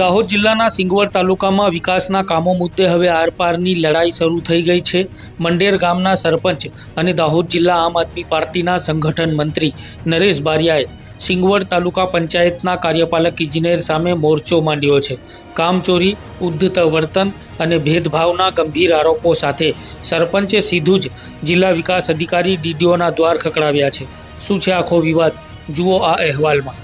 દાહોદ જિલ્લાના સિંગવડ તાલુકામાં વિકાસના કામો મુદ્દે હવે આરપારની લડાઈ શરૂ થઈ ગઈ છે. મંડેર ગામના સરપંચ અને દાહોદ જિલ્લા આમ આદમી પાર્ટીના સંગઠન મંત્રી નરેશ બારિયાએ સિંગવડ તાલુકા પંચાયતના કાર્યપાલક ઇજનેર સામે મોરચો માંડ્યો છે. કામચોરી ઉદ્ધત વર્તન અને ભેદભાવના ગંભીર આરોપો સાથે સરપંચે સીધું જ જિલ્લા વિકાસ અધિકારી ડીડીઓના દ્વાર ખકડાવ્યા છે. શું છે આખો વિવાદ? જુઓ આ અહેવાલમાં.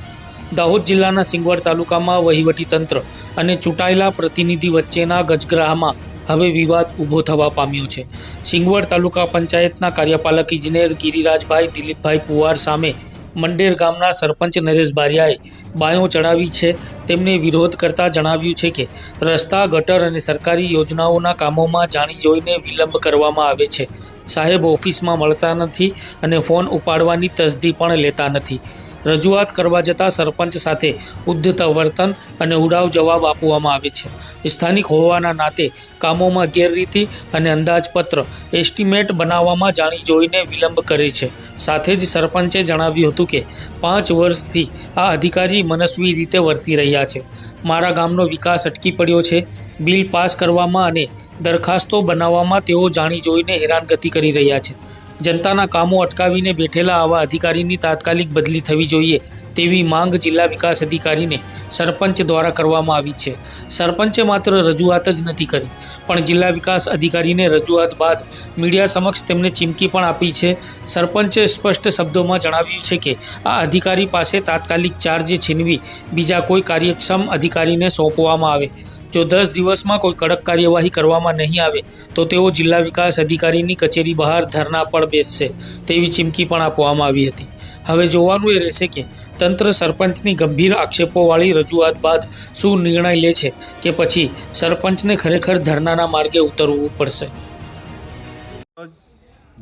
દાહોદ જિલ્લાના સિંગવડ તાલુકામાં વહીવટીતંત્ર અને ચૂંટાયેલા પ્રતિનિધિ વચ્ચેના ગજગ્રાહમાં હવે વિવાદ ઊભો થવા પામ્યો છે. સિંગવડ તાલુકા પંચાયતના કાર્યપાલક ઇજનેર ગિરિરાજભાઈ દિલીપભાઈ પુવાર સામે મંડેર ગામના સરપંચ નરેશ બારિયાએ બાયો ચડાવી છે. તેમને વિરોધ કરતા જણાવ્યું છે કે રસ્તા, ગટર અને સરકારી યોજનાઓના કામોમાં જાણી જોઈને વિલંબ કરવામાં આવે છે. સાહેબ ઓફિસમાં મળતા નથી અને ફોન ઉપાડવાની તસદી પણ લેતા નથી. રજૂઆત કરવા જતાં સરપંચ સાથે ઉદ્ધત વર્તન અને ઉડાવ જવાબ આપવામાં આવે છે. સ્થાનિક હોવાના નાતે કામોમાં ગેરરીતિ અને અંદાજપત્ર એસ્ટિમેટ બનાવવામાં જાણી જોઈને વિલંબ કરે છે. સાથે જ સરપંચે જણાવ્યું હતું કે, પાંચ વર્ષથી આ અધિકારી મનસ્વી રીતે વર્તી રહ્યા છે. મારા ગામનો વિકાસ અટકી પડ્યો છે. બિલ પાસ કરવામાં અને દરખાસ્તો બનાવવામાં તેઓ જાણી જોઈને હેરાનગતિ કરી રહ્યા છે. જનતાના કામો અટકાવીને બેઠેલા આવા અધિકારીની તાત્કાલિક બદલી થવી જોઈએ તેવી માંગ જિલ્લા વિકાસ અધિકારીને સરપંચ દ્વારા કરવામાં આવી છે. સરપંચે માત્ર રજૂઆત જ નથી કરી, પણ જિલ્લા વિકાસ અધિકારીને રજૂઆત બાદ મીડિયા સમક્ષ તેમને ચીમકી પણ આપી છે. સરપંચે સ્પષ્ટ શબ્દોમાં જણાવ્યું છે કે, આ અધિકારી પાસે તાત્કાલિક ચાર્જ છીનવી બીજા કોઈ કાર્યક્ષમ અધિકારીને સોંપવામાં આવે. જો દસ દિવસમાં કોઈ કડક કાર્યવાહી કરવામાં નહીં આવે, તો તેઓ જિલ્લા વિકાસ અધિકારીની કચેરી બહાર ધરના પર બેસશે, તેવી ચીમકી પણ આપવામાં આવી હતી. હવે જોવાનું એ રહેશે કે, તંત્ર સરપંચની ગંભીર આક્ષેપોવાળી રજૂઆત બાદ શું નિર્ણય લે છે કે પછી સરપંચને ખરેખર ધરનાના માર્ગે ઉતરવું પડશે?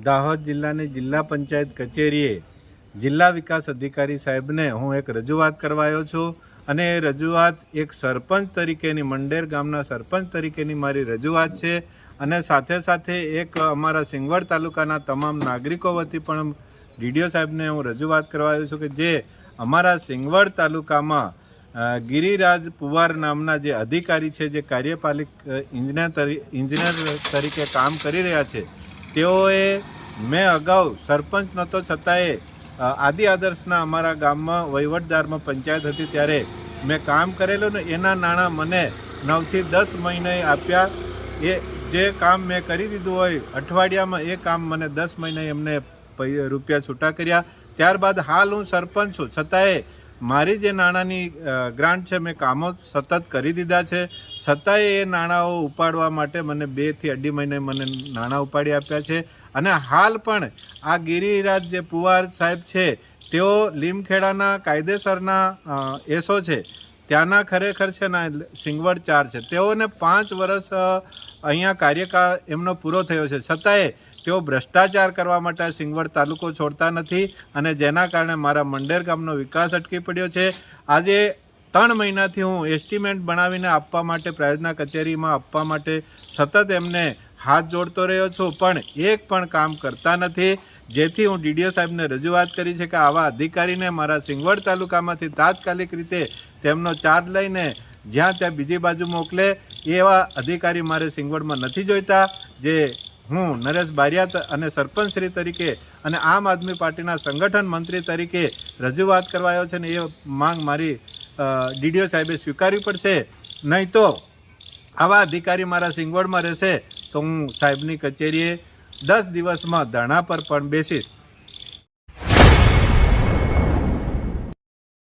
દાહોદ જિલ્લાની જિલ્લા પંચાયત કચેરીએ જિલ્લા વિકાસ અધિકારી સાહેબને હું એક રજૂઆત કરવા આવ્યો છું અને એ રજૂઆત એક સરપંચ તરીકેની, મંડેર ગામના સરપંચ તરીકેની મારી રજૂઆત છે અને સાથે સાથે એક અમારા સિંગવડ તાલુકાના તમામ નાગરિકો વતી પણ ડીડીઓ સાહેબને હું રજૂઆત કરવા આવ્યો છું કે જે અમારા સિંગવડ તાલુકામાં ગિરિરાજ પુવાર નામના જે અધિકારી છે, જે કાર્યપાલિક ઇન્જિનિયર ઇજનેર તરીકે કામ કરી રહ્યા છે, તેઓએ મેં અગાઉ સરપંચ નહોતો છતાંય આદિ આદર્શના અમારા ગામમાં વહીવટદારમાં પંચાયત હતી ત્યારે મેં કામ કરેલું ને એના નાણાં મને નવથી દસ મહિને આપ્યા. એ જે કામ મેં કરી દીધું હોય, અઠવાડિયામાં એ કામ મને દસ મહિને એમને રૂપિયા છૂટા કર્યા. ત્યારબાદ હાલ હું સરપંચ છું. છતાંય મારી જે નાણાંની ગ્રાન્ટ છે મેં કામો સતત કરી દીધા છે. છતાંય એ નાણાંઓ ઉપાડવા માટે મને બેથી અઢી મહિને મને નાણાં ઉપાડી આપ્યા છે. અને હાલ પણ આ ગિરિરાજ જે પુવાર સાહેબ છે, તેઓ લીમખેડાના કાયદેસરના એસો છે. ત્યાંના ખરેખર છે ને, સિંગવડ ચાર છે. તેઓને પાંચ વર્ષ અહીંયા કાર્યકાળ એમનો પૂરો થયો છે. છતાંય તેઓ ભ્રષ્ટાચાર કરવા માટે સિંગવડ તાલુકો છોડતા નથી અને જેના કારણે મારા મંડેર ગામનો વિકાસ અટકી પડ્યો છે. આજે ત્રણ મહિનાથી હું એસ્ટિમેટ બનાવીને આપવા માટે પ્રાયોજના કચેરીમાં આપવા માટે સતત એમને હાથ જોડતો રહ્યો છું, પણ એક પણ કામ કરતા નથી. જેથી હું ડીડીઓ સાહેબને રજૂઆત કરી છે કે આવા અધિકારીને મારા સિંગવડ તાલુકામાંથી તાત્કાલિક રીતે તેમનો ચાર્જ લઈને જ્યાં ત્યાં બીજી બાજુ મોકલે, એવા અધિકારી મારે સિંગવડમાં નથી જોઈતા, જે હું નરેશ બારિયા અને સરપંચશ્રી તરીકે અને આમ આદમી પાર્ટીના સંગઠન મંત્રી તરીકે રજૂઆત કરવાયો છે ને એ માંગ મારી ડીડીઓ સાહેબે સ્વીકારવી પડશે. નહીં તો આવા અધિકારી મારા સિંગવડમાં રહેશે તો હું સાહેબની કચેરીએ દસ દિવસમાં ધરણા પર પણ બેસીશ.